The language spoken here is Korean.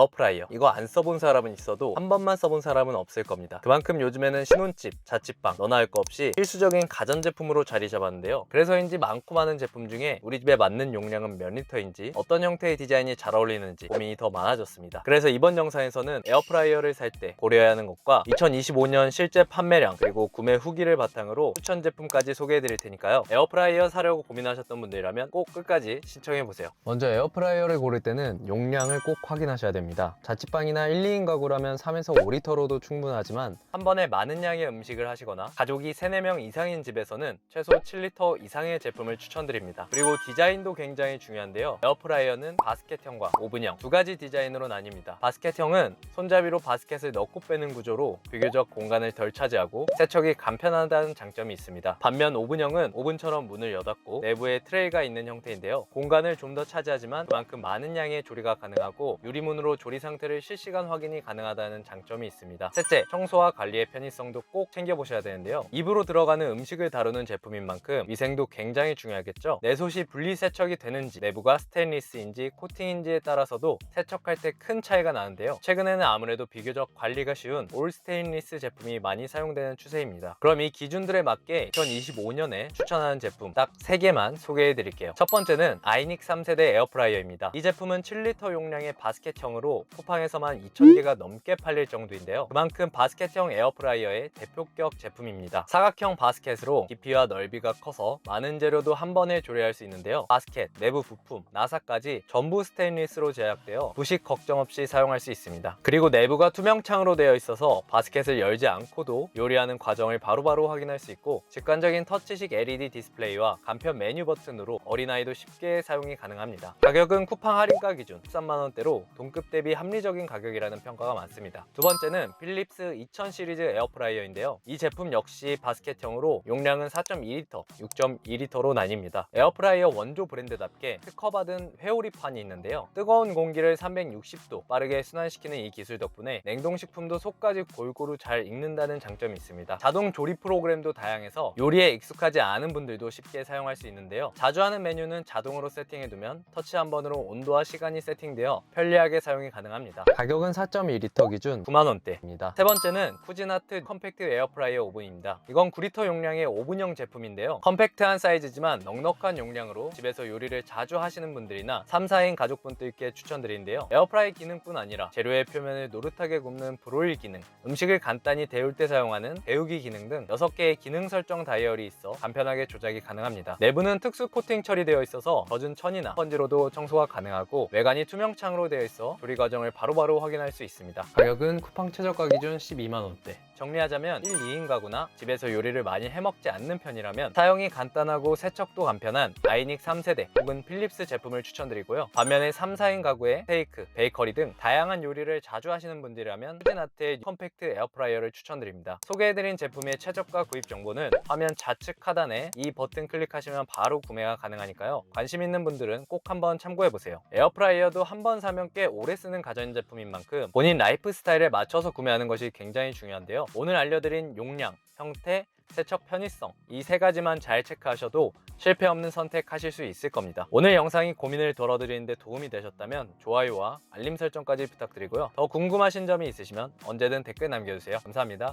에어프라이어. 이거 안 써본 사람은 있어도 한 번만 써본 사람은 없을 겁니다. 그만큼 요즘에는 신혼집, 자취방 너나 할 거 없이 필수적인 가전제품으로 자리 잡았는데요. 그래서인지 많고 많은 제품 중에 우리 집에 맞는 용량은 몇 리터인지 어떤 형태의 디자인이 잘 어울리는지 고민이 더 많아졌습니다. 그래서 이번 영상에서는 에어프라이어를 살 때 고려해야 하는 것과 2025년 실제 판매량 그리고 구매 후기를 바탕으로 추천 제품까지 소개해 드릴 테니까요. 에어프라이어 사려고 고민하셨던 분들이라면 꼭 끝까지 신청해 보세요. 먼저 에어프라이어를 고를 때는 용량을 꼭 확인하셔야 됩니다 자취방이나 1, 2인 가구라면 3에서 5리터로도 충분하지만 한 번에 많은 양의 음식을 하시거나 가족이 3, 4명 이상인 집에서는 최소 7리터 이상의 제품을 추천드립니다. 그리고 디자인도 굉장히 중요한데요. 에어프라이어는 바스켓형과 오븐형 두 가지 디자인으로 나뉩니다. 바스켓형은 손잡이로 바스켓을 넣고 빼는 구조로 비교적 공간을 덜 차지하고 세척이 간편하다는 장점이 있습니다. 반면 오븐형은 오븐처럼 문을 여닫고 내부에 트레이가 있는 형태인데요. 공간을 좀 더 차지하지만 그만큼 많은 양의 조리가 가능하고 유리문으로 조리 상태를 실시간 확인이 가능하다는 장점이 있습니다. 셋째 청소와 관리의 편의성도 꼭 챙겨보셔야 되는데요. 입으로 들어가는 음식을 다루는 제품인 만큼 위생도 굉장히 중요하겠죠? 내솥이 분리 세척이 되는지 내부가 스테인리스인지 코팅인지에 따라서도 세척할 때 큰 차이가 나는데요. 최근에는 아무래도 비교적 관리가 쉬운 올 스테인리스 제품이 많이 사용되는 추세입니다. 그럼 이 기준들에 맞게 2025년에 추천하는 제품 딱 3개만 소개해 드릴게요. 첫 번째는 아이닉 3세대 에어프라이어입니다. 이 제품은 7리터 용량의 바스켓형으로 쿠팡에서만 2,000개가 넘게 팔릴 정도인데요. 그만큼 바스켓형 에어프라이어의 대표격 제품입니다. 사각형 바스켓으로 깊이와 넓이가 커서 많은 재료도 한 번에 조리할 수 있는데요. 바스켓, 내부 부품, 나사까지 전부 스테인리스로 제작되어 부식 걱정 없이 사용할 수 있습니다. 그리고 내부가 투명창으로 되어 있어서 바스켓을 열지 않고도 요리하는 과정을 바로바로 확인할 수 있고 직관적인 터치식 LED 디스플레이와 간편 메뉴 버튼으로 어린아이도 쉽게 사용이 가능합니다. 가격은 쿠팡 할인가 기준 13만원대로 동급 대비 합리적인 가격이라는 평가가 많습니다. 두 번째는 필립스 2000 시리즈 에어프라이어인데요. 이 제품 역시 바스켓형으로 용량은 4.2리터, 6.2리터로 나뉩니다. 에어프라이어 원조 브랜드답게 특허받은 회오리판이 있는데요. 뜨거운 공기를 360도 빠르게 순환시키는 이 기술 덕분에 냉동식품도 속까지 골고루 잘 익는다는 장점이 있습니다. 자동 조리 프로그램도 다양해서 요리에 익숙하지 않은 분들도 쉽게 사용할 수 있는데요. 자주 하는 메뉴는 자동으로 세팅해두면 터치 한 번으로 온도와 시간이 세팅되어 편리하게 사용 이 가능합니다. 가격은 4.2리터 기준 9만원대입니다. 세 번째는 쿠진하트 컴팩트 에어프라이어 오븐입니다. 이건 9리터 용량의 오븐형 제품인데요. 컴팩트한 사이즈지만 넉넉한 용량으로 집에서 요리를 자주 하시는 분들이나 3, 4인 가족분들께 추천드리는데요. 에어프라이 기능뿐 아니라 재료의 표면을 노릇하게 굽는 브로일 기능 음식을 간단히 데울 때 사용하는 데우기 기능 등 6개의 기능 설정 다이얼이 있어 간편하게 조작이 가능합니다. 내부는 특수 코팅 처리되어 있어서 젖은 천이나 스펀지로도 청소가 가능하고 외관이 투명창으로 되어 있어 과정을 바로바로 확인할 수 있습니다. 가격은 쿠팡 최저가 기준 12만 원대 정리하자면 1, 2인 가구나 집에서 요리를 많이 해먹지 않는 편이라면 사용이 간단하고 세척도 간편한 아이닉 3세대 혹은 필립스 제품을 추천드리고요. 반면에 3, 4인 가구에 스테이크, 베이커리 등 다양한 요리를 자주 하시는 분들이라면 푸진아트의 컴팩트 에어프라이어를 추천드립니다. 소개해드린 제품의 최저가 구입 정보는 화면 좌측 하단에 이 버튼 클릭하시면 바로 구매가 가능하니까요. 관심 있는 분들은 꼭 한번 참고해보세요. 에어프라이어도 한 번 사면 꽤 오래 쓰는 가전제품인 만큼 본인 라이프 스타일에 맞춰서 구매하는 것이 굉장히 중요한데요 오늘 알려드린 용량, 형태, 세척 편의성 이 세 가지만 잘 체크하셔도 실패 없는 선택하실 수 있을 겁니다. 오늘 영상이 고민을 덜어드리는데 도움이 되셨다면 좋아요와 알림 설정까지 부탁드리고요. 더 궁금하신 점이 있으시면 언제든 댓글 남겨주세요. 감사합니다.